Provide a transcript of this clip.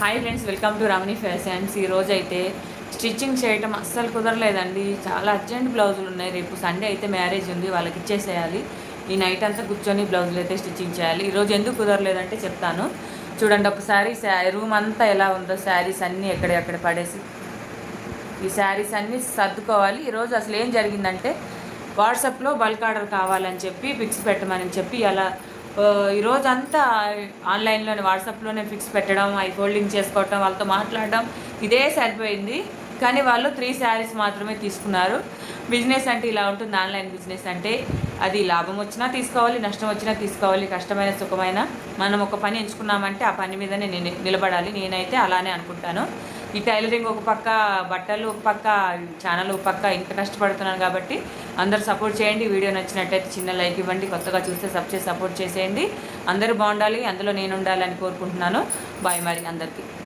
Hi friends welcome to Ramani fashions ఈ రోజు అయితే స్టిచ్చింగ్ చేయటం అస్సలు కుదరలేదండి. చాలా అర్జెంట్ బ్లౌజులు ఉన్నాయి. రేపు సండే అయితే మ్యారేజ్ ఉంది. వాళ్ళకి ఇచ్చేసేయాలి. ఈ నైట్ అంతా కూర్చొని బ్లౌజులు అయితే స్టిచ్చింగ్ చేయాలి. ఈరోజు ఎందుకు కుదరలేదంటే చెప్తాను. చూడండి ఒకసారి రూమ్ అంతా ఎలా ఉందో శారీస్ అన్నీ ఎక్కడెక్కడ పడేసి. ఈ శారీస్ అన్నీ సర్దుకోవాలి. ఈరోజు అసలు ఏం జరిగిందంటే వాట్సాప్లో బల్క్ ఆర్డర్ కావాలని చెప్పి ఫిక్స్ పెట్టమని చెప్పి అలా ఈరోజంతా ఈరోజు అంతా ఆన్లైన్లోనే వాట్సాప్లోనే ఫిక్స్ పెట్టడం అవి ఫోల్డింగ్ చేసుకోవటం వాళ్ళతో మాట్లాడడం ఇదే సరిపోయింది. కానీ వాళ్ళు త్రీ శారీస్ మాత్రమే తీసుకున్నారు. బిజినెస్ అంటే ఇలా ఉంటుంది ఆన్లైన్ బిజినెస్ అంటే. అది లాభం వచ్చినా తీసుకోవాలి నష్టం వచ్చినా తీసుకోవాలి కష్టమైన సుఖమైన. మనం ఒక పని ఎంచుకున్నామంటే ఆ పని మీదనే నిలబడాలి. నేనైతే అలానే అనుకుంటాను. ఈ టైలరింగ్ ఒక పక్క బట్టలు ఒక పక్క ఛానల్ ఒక పక్క ఇంత కష్టపడుతున్నాను కాబట్టి అందరూ సపోర్ట్ చేయండి. వీడియో నచ్చినట్టయితే చిన్న లైక్ ఇవ్వండి కొత్తగా చూస్తే సబ్ చేసి సపోర్ట్ చేసేయండి. అందరూ బాగుండాలి అందులో నేను ఉండాలని కోరుకుంటున్నాను. బాయ్ మరి అందరికీ.